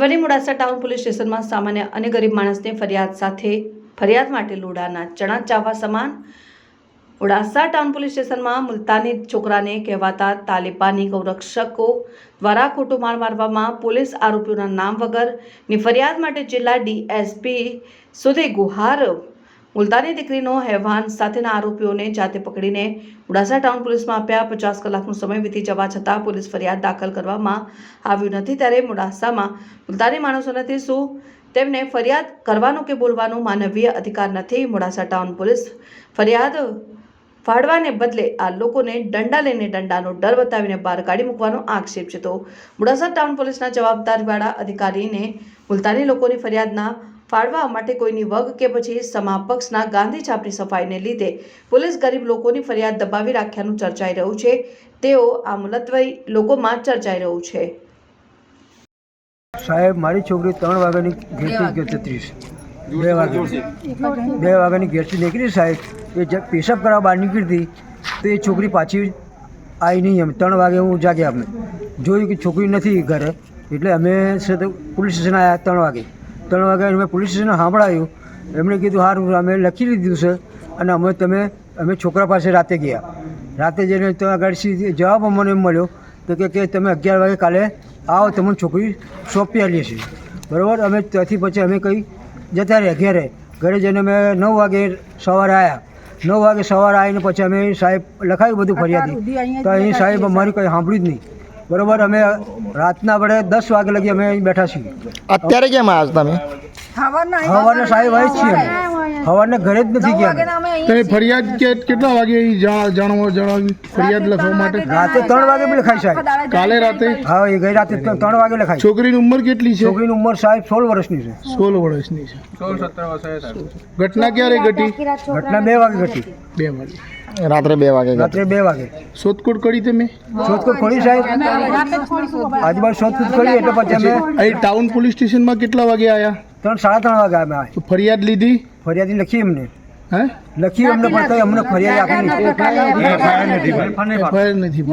Aravalli Modasa town police સ્ટેશનમાં સામાન્ય અને ગરીબ માણસને ફરિયાદ સાથે ફરિયાદ માટે લોડાના ચણા ચાવવા સમાન. ઓડાસા ટાઉન પોલીસ સ્ટેશનમાં મુલતાની છોકરાને કહેવાતા તાલિબાની ગૌરક્ષકો દ્વારા ખોટો માર મારવામાં પોલીસ આરોપીઓના નામ વગરની ફરિયાદ માટે જિલ્લા ડીએસપી સુધી ગુહાર મુલતાની દીકરીનો હેવાન સાથેના આરોપીઓને જાતે પકડીને ઉડાસા ટાઉન પોલીસમાં આપ્યા. પચાસ કલાકનો સમય વીતી જવા છતાં પોલીસ ફરિયાદ દાખલ કરવામાં આવ્યું નથી. ત્યારે મોડાસામાં મુલતાની માણસો નથી. શું તેમને ફરિયાદ કરવાનો કે બોલવાનો માનવીય અધિકાર નથી? મોડાસા ટાઉન પોલીસ ફરિયાદ ફાડવાને બદલે આ લોકોને દંડા લઈને દંડાનો ડર બતાવીને બહાર કાઢી મૂકવાનો આક્ષેપ છે. તો મોડાસા ટાઉન પોલીસના જવાબદારવાળા અધિકારીને મુલતાની લોકોની ફરિયાદના ફાળવા માટે કોઈની વગ કે પછી સમાપક્ષના ગાંધી છાપની સફાઈને લીધે પોલીસ ગરીબ લોકોની ફરિયાદ દબાવી રાખ્યાનું ચર્ચાઈ રહ્યું છે. તેઓ આ મુલતવઈ લોકોમાં ચર્ચાઈ રહ્યું છે. સાહેબ મારી છોકરી ત્રણ વાગ્યાની ઘેરથી ગયો છત્રીસ બે વાગે બે વાગ્યાની ઘેરથી નીકળી સાહેબ. એ જ પેશાબ કરવા બહાર નીકળી તો એ છોકરી પાછી આવી નહીં એમ. ત્રણ વાગે હું જાગ્યા અમે જોયું કે છોકરી નથી ઘરે એટલે અમે પોલીસ સ્ટેશન આવ્યા ત્રણ વાગે. ત્રણ વાગ્યા અમે પોલીસ સ્ટેશન સાંભળાયું. એમણે કીધું સારું અમે લખી લીધું છે અને અમે તમે અમે છોકરા પાસે રાતે ગયા. રાતે જઈને ત્યાં આગળ સીધી જવાબ અમને એમ મળ્યો તો કે કે તમે અગિયાર વાગે કાલે આવો તમને છોકરી સોંપી આવીએ છીએ. બરાબર? અમે ત્યાંથી પછી અમે કંઈ જતા રહ્યા ઘેરે. ઘરે જઈને અમે નવ વાગે સવારે આવ્યા નવ વાગે સવારે આવીને પછી અમે સાહેબ લખાયું બધું ફરિયાદી. તો અહીં સાહેબ અમારી કંઈ સાંભળ્યું જ નહીં. બરાબર અમે રાતના આપણે દસ વાગે લગી અમે અહીં બેઠા છીએ. અત્યારે કેમ આવ્યા છો તમે? સવારના સાહેબ આવી જ છીએ અમે. સવારના ઘરે જ નથી ગયા. તમે ફરિયાદ કે કેટલા વાગે અહીં જા- જાણવા જણાવી ફરિયાદ લખવા માટે? રાતે ત્રણ વાગે બી લખાય સાહેબ. કાલે રાતે? હા એ ગઈ રાતે ત્રણ ત્રણ વાગે લખાય છોકરીની ઉંમર કેટલી છે? છોકરીની ઉંમર સાહેબ સોળ વર્ષની છે. સોળ વર્ષની છે. ઘટના ક્યારે ઘટી? ઘટના બે વાગે ઘટી. બે વાગે. રાત્રે બે વાગે રાત્રે બે વાગે. શોધખોળ કરી તમે? શોધખોળ ખોલી સાહેબ. આજુબાજુ શોધખોળ કરી એટલે પછી અમે અહીં ટાઉન પોલીસ સ્ટેશનમાં કેટલા વાગે આવ્યા ત્રણ સાડા ત્રણ વાગે અમે આવ્યા. તો ફરિયાદ લીધી? ફરિયાદી લખી એમને હે? લખી અમને પણ કંઈ અમને ફરિયાદ આપી એફઆઈઆર નથી.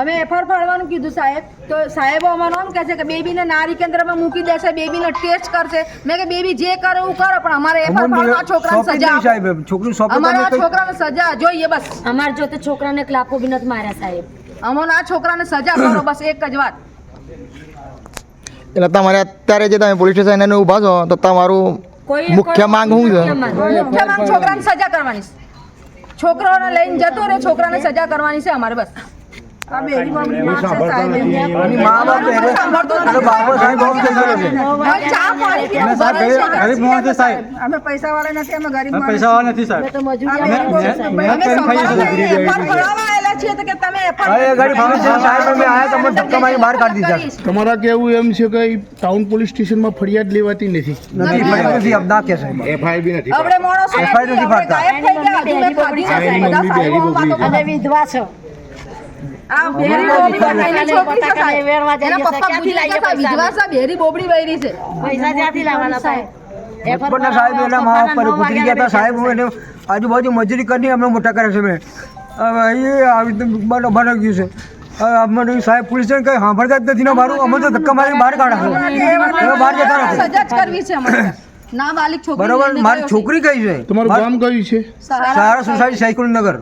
અમે એફઆર ફાડવાનું કીધું સાહેબ. તો સાહેબો અમારો એમ કહે છે કે બેબીને નારી કેન્દ્રમાં મૂકી દેશે બેબીને ટેસ્ટ કરશે. મેં કે બેબી જે કરે એવું કરો પણ અમારે એફઆર ફાડવા છોકરાને સજા સાહેબ. છોકરું સોંપે તો અમારે છોકરાને સજા જોઈએ બસ. અમાર જોતે છોકરાને ક્લાપો બી નથી માર્યા સાહેબ. અમને આ છોકરાને સજા કરો બસ એક જ વાત. એટલે તમારે અત્યારે જે તમે પોલીસ સ્ટેશન એને ઊભા છો તો તમારું મુખ્ય માંગ શું છે? મુખ્ય માંગ. છોકરાને સજા કરવાની છે. છોકરાઓને લઈને જતો રહે છોકરાને સજા કરવાની છે અમારે બસ. પૈસા વાળા નથી. અમે ગરીબ પૈસા વાળા નથી. સાહેબ છીએ. તો કે તમે તમારા કેવું એમ છે કે ટાઉન પોલીસ સ્ટેશનમાં ફરિયાદ લેવાતી નથી. કે સાહેબ નથી, આપણે. અને વિધવા છો બેરી બોબડી છે. પૈસા લાવવાના મા ગુજરી ગયા હતા. હું એને આજુબાજુ મજૂરી કરીને અમને મોટા કરે છે મેં. હવે એ આવી રીતે બનો ગયું છે. અમને સાહેબ પોલીસ કઈ સાંભળતા જ નથી ને મારું અમે તો ધક્કા મારી બહાર કાઢા બહાર જતા નથી. સજા જ કરવી છે અમારે ના છોકરી બરોબર મારી છોકરી કઈ છે? તમારું ગામ કયું છે? સારા સોસાયટી સાયકલ નગર